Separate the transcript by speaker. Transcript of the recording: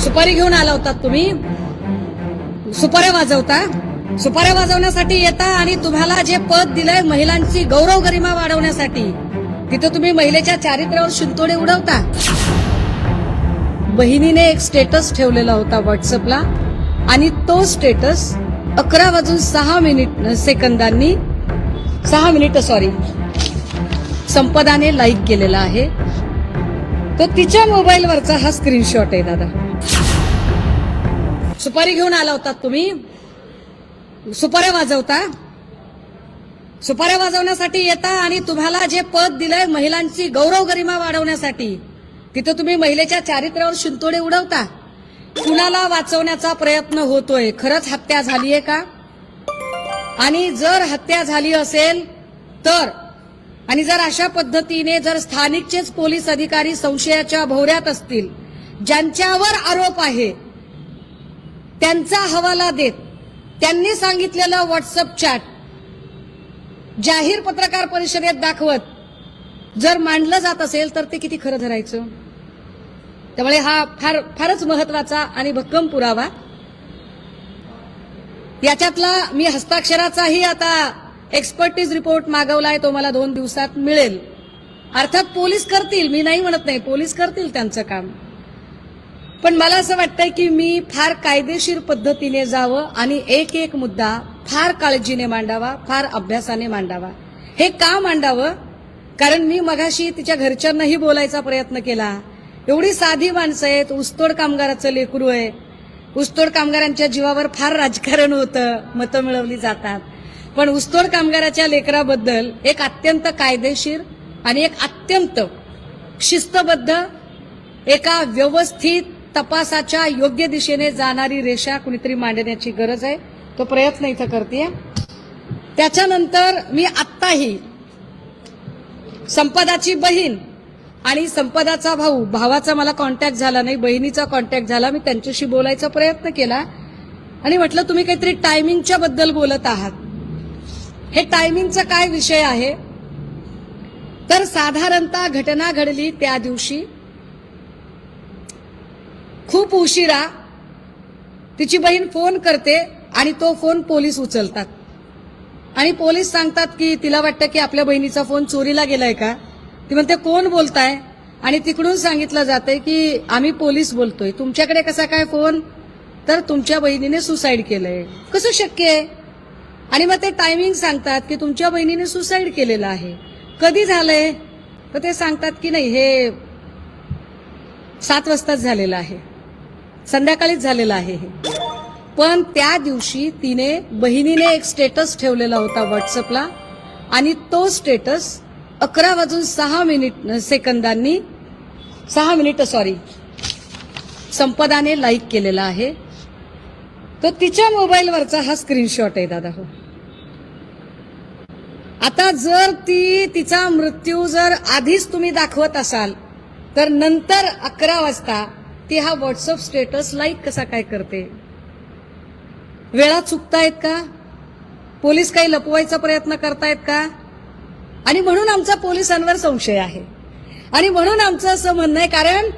Speaker 1: सुपारी घेऊन आला होता तुम्ही. सुपाऱ्या वाजवता. सुपाऱ्या वाजवण्यासाठी येता आणि तुम्हाला जे पद दिलंय महिलांची गौरव गरिमा वाढवण्यासाठी तिथं तुम्ही महिलेच्या चारित्र्यावर शिंतोडे उडवता. बहिणीने एक स्टेटस ठेवलेला होता व्हॉट्सअपला आणि तो स्टेटस अकरा वाजून सहा मिनिट सेकंदांनी सहा मिनिट सॉरी संपदाने लाईक केलेला आहे. तो तिच्या मोबाईलवरचा हा स्क्रीनशॉट आहे दादा. सुपारी घेऊन आला होता तुम्ही? सुपाऱ्या वाजवता? सुपाऱ्या वाजवण्यासाठी येता आणि तुम्हाला जे पद दिलंय महिलांची गौरव गरिमा वाढवण्यासाठी तिथं तुम्ही महिलेच्या चारित्र्यावर शिंतोडे उडवता. कुणाला वाचवण्याचा प्रयत्न होतोय? खरंच हत्या झालीये का? आणि जर हत्या झाली असेल तर आणि जर अशा पद्धतीने जर स्थानिकचेच पोलीस अधिकारी संशयाच्या भोवऱ्यात असतील ज्यांच्यावर आरोप आहे त्यांचा हवाला देत त्यांनी सांगितलेलं व्हॉट्सअप चॅट जाहीर पत्रकार परिषदेत दाखवत जर मांडलं जात असेल तर ते किती खरं धरायचं? त्यामुळे हा फार फारच महत्त्वाचा आणि भक्कम पुरावा. याच्यातला मी हस्ताक्षराचाही आता एक्सपर्टीज रिपोर्ट मागवला आहे तो मला दोन दिवसात मिळेल. अर्थात पोलीस करतील मी नाही म्हणत नाही पोलीस करतील त्यांचं काम. पण मला असं वाटतंय की मी फार कायदेशीर पद्धतीने जावं आणि एक एक मुद्दा फार काळजीने मांडावा फार अभ्यासाने मांडावा. हे का मांडावं? कारण मी मगाशी तिच्या घरच्यांनाही बोलायचा प्रयत्न केला. एवढी साधी माणसं आहेत ऊसतोड कामगाराचं लेकरू आहे. ऊसतोड कामगारांच्या जीवावर फार राजकारण होतं मतं मिळवली जातात. पण ऊसतोड कामगाराच्या लेकराबद्दल एक अत्यंत कायदेशीर आणि एक अत्यंत शिस्तबद्ध एका व्यवस्थित तपासाच्या योग्य दिशेने जाणारी रेषा कुणीतरी मांडण्याची गरज आहे. तो प्रयत्न इथं करते त्याच्यानंतर मी आत्ताही संपदाची बहीण आणि संपदाचा भाऊ भावाचा मला कॉन्टॅक्ट झाला नाही बहिणीचा कॉन्टॅक्ट झाला मी त्यांच्याशी बोलायचा प्रयत्न केला. आणि म्हटलं तुम्ही काहीतरी टायमिंगच्या बद्दल बोलत आहात. हे टायमिंगचा काय विषय आहे? तर साधारणतः घटना घडली त्या दिवशी. खूप उशिरा तिची बहीण फोन करते आणि तो फोन पोलीस उचलतात. आणि पोलीस सांगतात की तिला वाटतं की आपल्या बहिणीचा फोन चोरीला गेलाय का? ती म्हणते कोण बोलताय? आणि तिकडून सांगितलं जातंय की आम्ही पोलीस बोलतोय. तुमच्याकडे कसा काय फोन? तर तुमच्या बहिणीने सुसाईड केलंय. कसं शक्य आहे? आणि मग ते टायमिंग सांगतात की तुमच्या बहिणीने सुसाईड केलेलं आहे. कधी झालंय? तर ते सांगतात की नाही हे सात वाजताच झालेलं आहे. संध्याकाळीच झालेलं आहे हे. पण त्या दिवशी तिने बहिणीने एक स्टेटस ठेवलेला होता व्हॉट्सअपला आणि तो स्टेटस अकरा वाजून सहा मिनिट सेकंदांनी सहा मिनिट सॉरी संपदाने लाईक केलेला आहे. तो तिच्या मोबाईलवरचा हा स्क्रीनशॉट आहे दादा हो. आता जर ती तिचा मृत्यू जर आधीच तुम्ही दाखवत असाल तर नंतर अकरा वाजता ती हा व्हॉट्सअप स्टेटस लाईक कसा काय करते? वेळा चुकतायत का? पोलीस काही लपवायचा प्रयत्न करतायत का? आणि म्हणून आमचा पोलिसांवर संशय आहे. आणि म्हणून आमचं असं म्हणणं आहे कारण